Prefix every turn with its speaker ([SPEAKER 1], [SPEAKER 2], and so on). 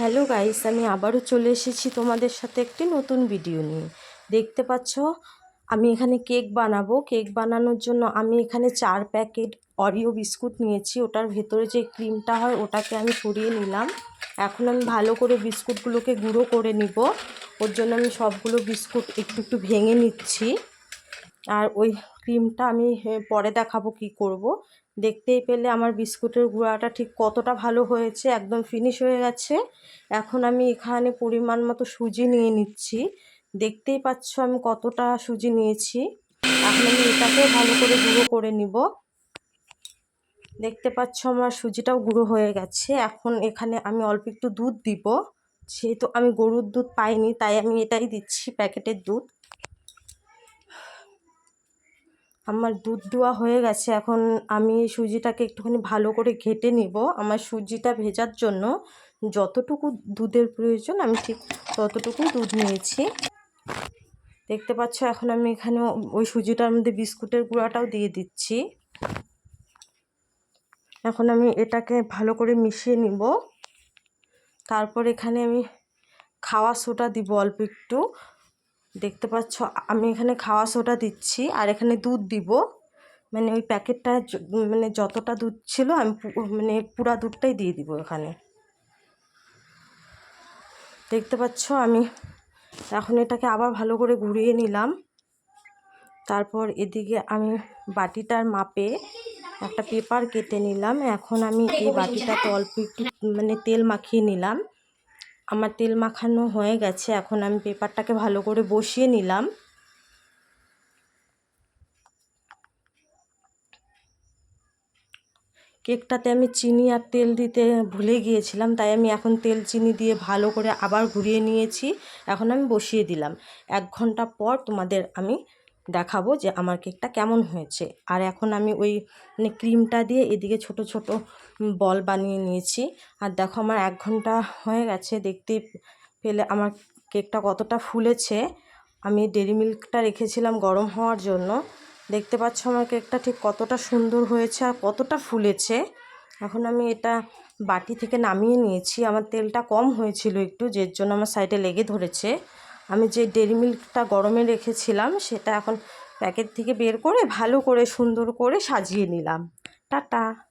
[SPEAKER 1] Hello guys, আমি আবারও চলে এসেছি তোমাদের সাথে একটি নতুন ভিডিও নিয়ে। দেখতে পাচ্ছ, আমি এখানে কেক বানাবো। কেক বানানোর জন্য আমি এখানে চার প্যাকেট অরিও বিস্কুট নিয়েছি। ওটার ভেতরে যে ক্রিমটা হয়, ওটাকে আমি সরিয়ে নিলাম। এখন আমি ভালো করে বিস্কুটগুলোকে গুঁড়ো করে নিব। ওর জন্য আমি সবগুলো বিস্কুট একটু একটু ভেঙে নিচ্ছি। আর ওই ক্রিমটা আমি পরে দেখাবো কি করব। দেখতেই পেলে আমার বিস্কুটের গুঁড়াটা ঠিক কতটা ভালো হয়েছে, একদম ফিনিশ হয়ে গেছে। এখন আমি এখানে পরিমাণ মতো সুজি নিয়ে নিচ্ছি। দেখতেই পাচ্ছ আমি কতটা সুজি নিয়েছি। এখন আমি এটাকেও ভালো করে গুঁড়ো করে নিব। দেখতে পাচ্ছ আমার সুজিটাও গুঁড়ো হয়ে গেছে। এখন এখানে আমি অল্প একটু দুধ দিব। যেহেতু আমি গরুর দুধ পাইনি, তাই আমি এটাই দিচ্ছি প্যাকেটের দুধ। আমার দুধ দেওয়া হয়ে গেছে, এখন আমি সুজিটাকে একটুখানি ভালো করে ঘেটে নিব। আমার সুজিটা ভেজার জন্য যতটুকু দুধের প্রয়োজন, আমি ঠিক ততটুকু দুধ নিয়েছি। দেখতে পাচ্ছ, এখন আমি এখানে ওই সুজিটার মধ্যে বিস্কুটের গুঁড়াটাও দিয়ে দিচ্ছি। এখন আমি এটাকে ভালো করে মিশিয়ে নিব। তারপর এখানে আমি খাওয়া সোডা দিব অল্প একটু। দেখতে পাচ্ছ, আমি এখানে খাওয়া সোডা দিচ্ছি আর এখানে দুধ দিব। মানে ওই প্যাকেটটা মানে যতটা দুধ ছিল আমি মানে পুরা দুধটাই দিয়ে দিব এখানে। দেখতে পাচ্ছ, আমি এখন এটাকে আবার ভালো করে ঘুরিয়ে নিলাম। তারপর এদিকে আমি বাটিটার মাপে একটা পেপার কেটে নিলাম। এখন আমি এই বাটিটাতে অল্প একটু মানে তেল মাখিয়ে নিলাম। আমার তেল মাখানো হয়ে গেছে, এখন আমি পেপারটাকে ভালো করে বসিয়ে নিলাম। কেকটাতে আমি চিনি আর তেল দিতে ভুলে গিয়েছিলাম, তাই আমি এখন তেল চিনি দিয়ে ভালো করে আবার ঘুরিয়ে নিয়েছি। এখন আমি বসিয়ে দিলাম। এক ঘণ্টা পর তোমাদের আমি দেখাবো যে আমার কেকটা কেমন হয়েছে। আর এখন আমি ওই মানে ক্রিমটা দিয়ে এদিকে ছোট ছোট বল বানিয়ে নিয়েছি। আর দেখো আমার এক ঘণ্টা হয়ে গেছে দেখতে পেলে আমার কেকটা কতটা ফুলেছে। আমি ডেরি মিল্কটা রেখেছিলাম গরম হওয়ার জন্য। দেখতে পাচ্ছ আমার কেকটা ঠিক কতটা সুন্দর হয়েছে আর কতটা ফুলেছে। এখন আমি এটা বাটি থেকে নামিয়ে নিয়েছি। আমার তেলটা কম হয়েছিল একটু, যের জন্য আমার সাইডে লেগে ধরেছে। আমি যে ডেরি মিল্কটা গরমে রেখেছিলাম, সেটা এখন প্যাকেট থেকে বের করে ভালো করে সুন্দর করে সাজিয়ে নিলাম। টাটা!